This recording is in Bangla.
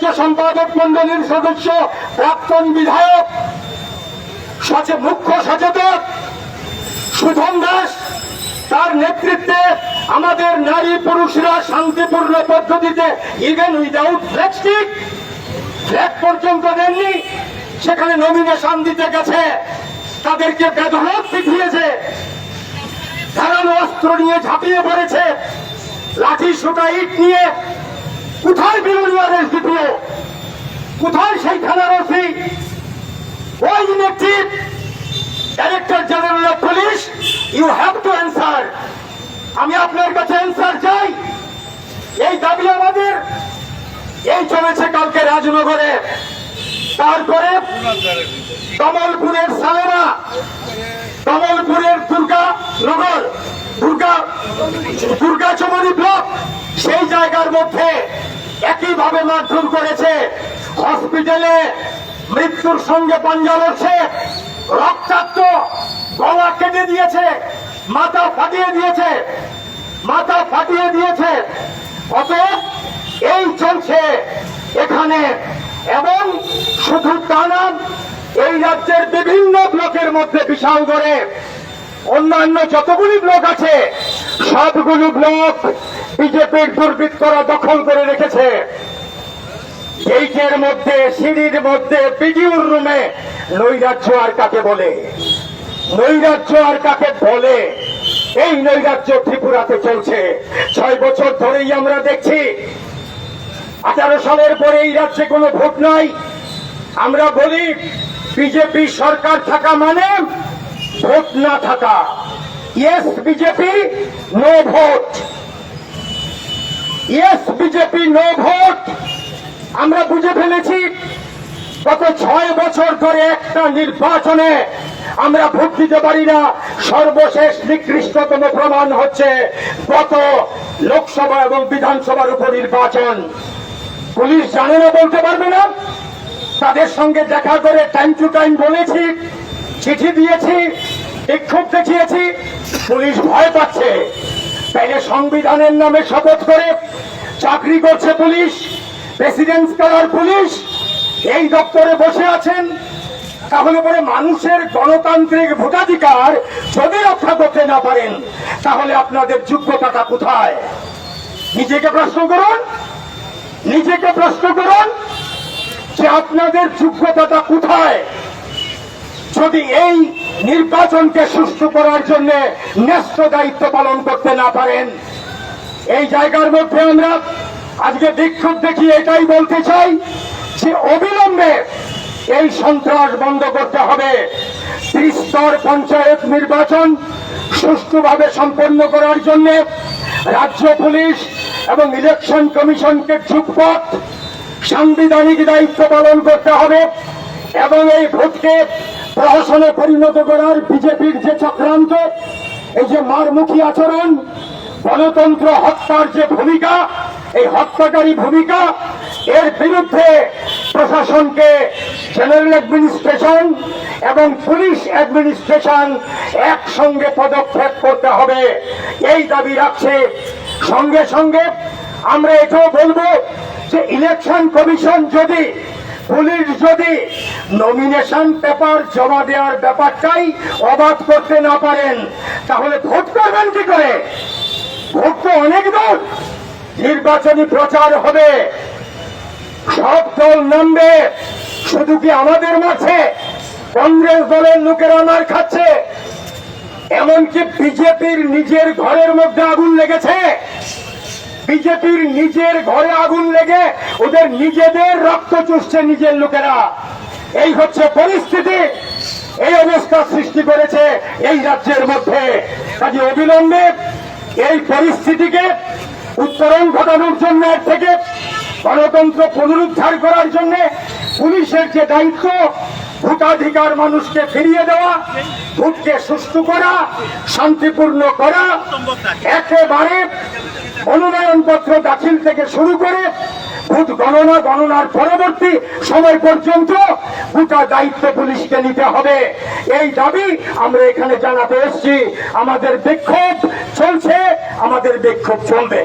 রাজ্য সম্পাদক মন্ডলীর সদস্য, প্রাক্তন বিধায়ক মুখ্য সচেতক সুধন দাস, তার নেতৃত্বে আমাদের নারী পুরুষরা শান্তিপূর্ণ পদ্ধতিতে ইভেন উইদাউট ফ্ল্যাগস্টিক ফ্ল্যাগ পর্যন্ত দেননি। সেখানে নমিনেশন দিতে গেছে। তাদেরকে বেদরক পিঠিয়েছে ধারালো অস্ত্র নিয়ে ঝাঁপিয়ে পড়েছে। লাঠি, সুটা, ইট নিয়ে কোথায় বিরোধীদের ডিপিও কোথায় সেই থানার ওসি ওই electric director general of police you have to answer আমি আপনার কাছে অ্যান্সার চাই। এই দাবি আমাদের। এই চলেছে কালকে রাজনগরে। তারপরে কমলপুরের সালেমা কমলপুরের দুর্গা নগর, দুর্গা দুর্গা চমনি ব্লক, সেই জায়গার মধ্যে একইভাবে মারধর করেছে। হসপিটালে মৃত্যুর সঙ্গে পাঞ্জা লড়ছে। রক্তাক্ত গলা কেটে দিয়েছে। মাথা ফাটিয়ে দিয়েছে। মাথা ফাটিয়ে দিয়েছে। অতএব এই চলছে এখানে। এবং শুধু তা এই রাজ্যের বিভিন্ন ব্লকের মধ্যে বিশাল করে অন্যান্য যতগুলি ব্লক আছে, সবগুলো ব্লক বিজেপির দুর্বৃত্তরা দখল করে রেখেছে। গেইটের মধ্যে, সিঁড়ির মধ্যে বিডিওর রুমে নৈরাজ্য আর কাকে বলে? নৈরাজ্য আর কাকে বলে? এই নৈরাজ্য ত্রিপুরাতে চলছে। ছয় বছর ধরেই আমরা দেখছি, আঠারো সালের পরে এই রাজ্যে কোনো ভোট নাই। আমরা বলি, বিজেপি সরকার থাকা মানে ভোট না থাকা। Yes BJP no vote yes BJP no vote আমরা বুঝে ফেলেছি, গত ছয় বছর ধরে একটা নির্বাচনে আমরা ভোট দিতে পারি না। সর্বশেষ নিকৃষ্টতম প্রমাণ হচ্ছে গত লোকসভা এবং বিধানসভার উপনির্বাচন পুলিশ জানে না, বলতে পারবে না। তাদের সঙ্গে দেখা করে টাইম টু টাইম বলেছি, চিঠি দিয়েছি। বিক্ষোভ দেখিয়েছি, পুলিশ ভয় পাচ্ছে। তাইলে সংবিধানের নামে শপথ করে চাকরি করছে পুলিশ প্রেসিডেন্ট করার পুলিশ, এই দপ্তরে বসে আছেন। তাহলে পরে মানুষের গণতান্ত্রিক ভোটাধিকার যদি রক্ষা করতে না পারেন, তাহলে আপনাদের যোগ্যতাটা কোথায়? নিজেকে প্রশ্ন করুন, নিজেকে প্রশ্ন করুন যে আপনাদের যোগ্যতাটা কোথায়? যদি এই নির্বাচনকে সুষ্ঠু করার জন্য ন্যস্ত দায়িত্ব পালন করতে না পারেন, এই জায়গার মধ্যে আমরা আজকে বিক্ষোভ দেখি এটাই বলতে চাই যে অবিলম্বে এই সন্ত্রাস বন্ধ করতে হবে। ত্রিস্তর পঞ্চায়েত নির্বাচন সুষ্ঠুভাবে সম্পন্ন করার জন্য রাজ্য পুলিশ এবং ইলেকশন কমিশনকে যুগপথ সাংবিধানিক দায়িত্ব পালন করতে হবে এবং এই ভোটকে প্রহসনে পরিণত করার বিজেপির যে চক্রান্ত, এই যে মারমুখী আচরণ, গণতন্ত্র হত্যার যে ভূমিকা, এই হত্যাকারী ভূমিকা, এর বিরুদ্ধে প্রশাসনকে জেনারেল অ্যাডমিনিস্ট্রেশন এবং পুলিশ অ্যাডমিনিস্ট্রেশন একসঙ্গে পদক্ষেপ করতে হবে। এই দাবি রাখছে। সঙ্গে সঙ্গে আমরা এটাও বলব যে ইলেকশন কমিশন যদি পুলিশ যদি নমিনেশন পেপার জমা দেওয়ার ব্যাপারটাই অবাধ করতে না পারেন, তাহলে ভোট করবেন কি করে? ভোট তো অনেক দল নির্বাচনী প্রচার হবে। সব দল নামবে। শুধু কি আমাদের মাঝে? কংগ্রেস দলের লোকেরা মার খাচ্ছে। এমনকি বিজেপির নিজের ঘরের মধ্যে আগুন লেগেছে। বিজেপির নিজের ঘরে আগুন লেগে ওদের নিজেদের রক্ত চুষছে নিজের লোকেরা। এই হচ্ছে পরিস্থিতি। এই অবস্থা সৃষ্টি করেছে এই রাজ্যের মধ্যে। কাজে অবিলম্বে এই পরিস্থিতিকে উত্তরণ ঘটানোর জন্য এর থেকে গণতন্ত্র পুনরুদ্ধার করার জন্য পুলিশের যে দায়িত্ব ভোটাধিকার মানুষকে ফিরিয়ে দেওয়া, ভোটকে সুষ্ঠু করা, শান্তিপূর্ণ করা, একেবারে মনোনয়ন পত্র দাখিল থেকে শুরু করে ভোট গণনা, গণনার পরবর্তী সময় পর্যন্ত গোটা দায়িত্ব পুলিশকে নিতে হবে। এই দাবি আমরা এখানে জানাতে এসেছি। আমাদের বিক্ষোভ চলছে, আমাদের বিক্ষোভ চলবে।